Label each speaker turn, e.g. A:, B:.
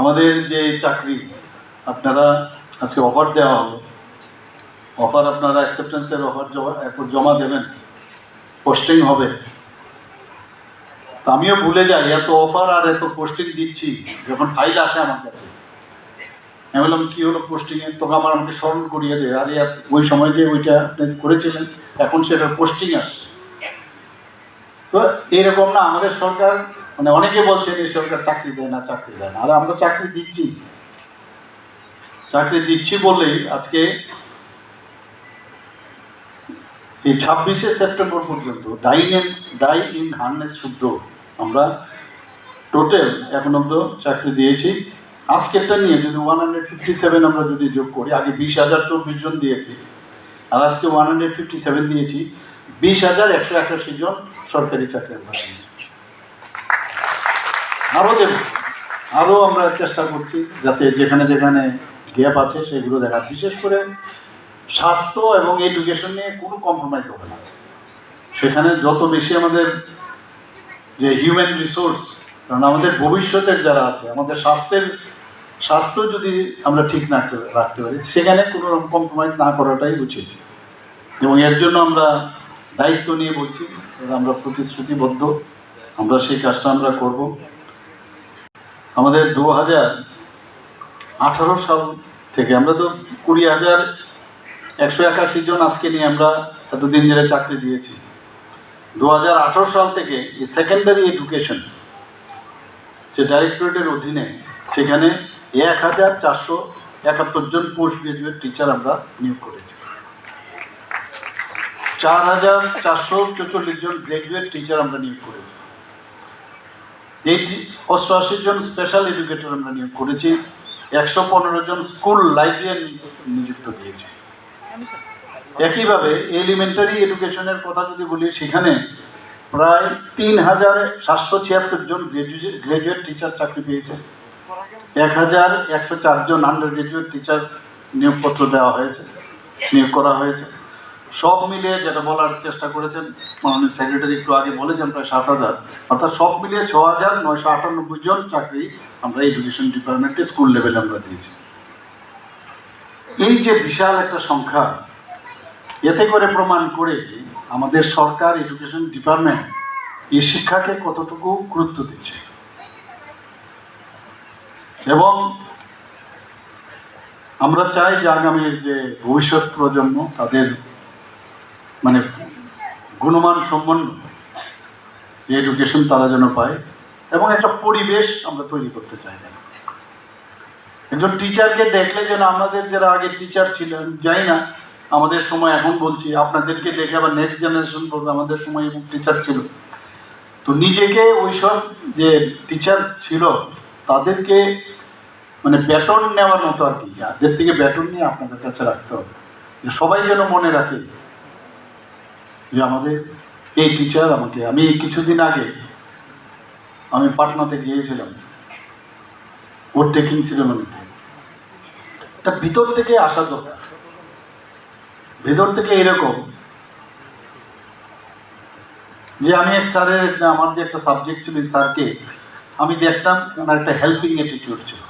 A: আমাদের যে চাকরি, আপনারা আজকে অফার দেওয়া হলো অফার আপনারা অ্যাকসেপ্টেন্সের অফার জমা জমা দেবেন। পোস্টিং হবে। আমিও ভুলে যাই, এত অফার আর এত পোস্টিং দিচ্ছি, যখন ফাইল আসে আমার কাছে। আমি বললাম, কী হলো পোস্টিংয়ে তোকে আমার আমাকে স্মরণ করিয়ে দে। আর ওই সময় যে ওইটা আপনি করেছিলেন, এখন সেটা পোস্টিং আসছে। তো এরকম না, আমাদের সরকার মানে অনেকে বলছেন এই সরকার চাকরি দেয় না, চাকরি দেয় না। আর আমরা চাকরি দিচ্ছি। চাকরি দিচ্ছি বলেই আজকে এই ছাব্বিশে সেপ্টেম্বর পর্যন্ত ডাইন এন, ডাই ইন হার্নেস শুদ্ধ আমরা টোটাল এখন অব্দি চাকরি দিয়েছি। আজকেরটা নিয়ে যদি ওয়ান হান্ড্রেড ফিফটি সেভেন আমরা যদি যোগ করি, আগে বিশ হাজার চব্বিশ জন দিয়েছি। আর আজকে ওয়ান হান্ড্রেড ফিফটি সেভেন দিয়েছি। বিশ হাজার একশো একাশি জন সরকারি চাকরি আমরা দিয়েছি আরও দেব আরও আমরা চেষ্টা করছি যাতে যেখানে যেখানে গ্যাপ আছে সেগুলো দেখার বিশেষ করে স্বাস্থ্য এবং এডুকেশন নিয়ে কোনো কম্প্রোমাইজ হবে না। সেখানে যত বেশি আমাদের যে হিউম্যান রিসোর্স কারণ আমাদের ভবিষ্যতের যারা আছে, আমাদের স্বাস্থ্যের, স্বাস্থ্য যদি আমরা ঠিক না রাখতে পারি, সেখানে কোনো রকম কম্প্রোমাইজ না করাটাই উচিত। এবং এর জন্য আমরা দায়িত্ব নিয়ে বলছি, আমরা প্রতিশ্রুতিবদ্ধ, আমরা সেই কাজটা আমরা করব। আমাদের দু হাজার আঠারো সাল থেকে আমরা তো কুড়ি হাজার একশো একাশি জন আজকে নিয়ে আমরা এতদিন ধরে চাকরি দিয়েছি। দু হাজার আঠারো সাল থেকে এই সেকেন্ডারি এডুকেশন যে ডাইরেক্টরেটের অধীনে, সেখানে এক হাজার চারশো একাত্তর জন পোস্ট গ্রাজুয়েট টিচার আমরা নিয়োগ করেছি। চার হাজার চারশো চৌচল্লিশ জন গ্রাজুয়েট টিচার আমরা নিয়োগ করেছি। এইটি অষ্টআশি জন স্পেশাল এডুকেটর আমরা নিয়োগ করেছি, একশো পনেরো জন স্কুল লাইব্রেরিয়ান নিযুক্ত দিয়েছি। একইভাবে এলিমেন্টারি এডুকেশনের কথা যদি বলি, সেখানে প্রায় তিন হাজার সাতশো ছিয়াত্তর জন গ্রাজুয়েট গ্রাজুয়েট টিচার চাকরি পেয়েছে। এক হাজার একশো চারজন আন্ডার গ্রাজুয়েট টিচার নিয়োগপত্র দেওয়া হয়েছে, নিয়োগ করা হয়েছে। সব মিলিয়ে যেটা বলার চেষ্টা করেছেন মাননীয় সেক্রেটারি, একটু আগে বলেছেন প্রায় সাত হাজার। অর্থাৎ সব মিলিয়ে ছ হাজার নয়শো আটানব্বই জন চাকরি আমরা এডুকেশন ডিপার্টমেন্টে স্কুল লেভেলে আমরা দিয়েছি। এই যে বিশাল একটা সংখ্যা, এতে করে প্রমাণ করে আমাদের সরকার এডুকেশন ডিপার্টমেন্ট এই শিক্ষাকে কতটুকু গুরুত্ব দিচ্ছে। এবং আমরা চাই যে আগামীর যে ভবিষ্যৎ প্রজন্ম তাদের মানে গুণমান সম্পন্ন যে এডুকেশন তারা যেন পায় এবং একটা পরিবেশ আমরা তৈরি করতে চাই না একজন টিচারকে দেখলে যেন আমাদের যারা আগে টিচার ছিলেন যাই না, আমাদের সময় এখন বলছি, আপনাদেরকে দেখে আবার নেক্সট জেনারেশন বলবে, আমাদের সময় এবং টিচার ছিল। তো নিজেকে ওইসব যে টিচার ছিল, তাদেরকে মানে ব্যাটন নেওয়ার মতো আর কি, যাদের থেকে ব্যাটন নিয়ে আপনাদের কাছে রাখতে হবে। সবাই যেন মনে রাখে আমাদের। এই টিচার আমাকে, আমি কিছুদিন আগে আমি পাটনাতে গিয়েছিলাম। ওর টেকিং সিরেমনিতে এটা ভিতর থেকে আসা দরকার ভিতর থেকে এরকম যে আমি এক স্যারের, আমার যে একটা সাবজেক্ট ছিল স্যারকে আমি দেখতাম, ওনার একটা হেল্পিং অ্যাটিটিউড ছিল।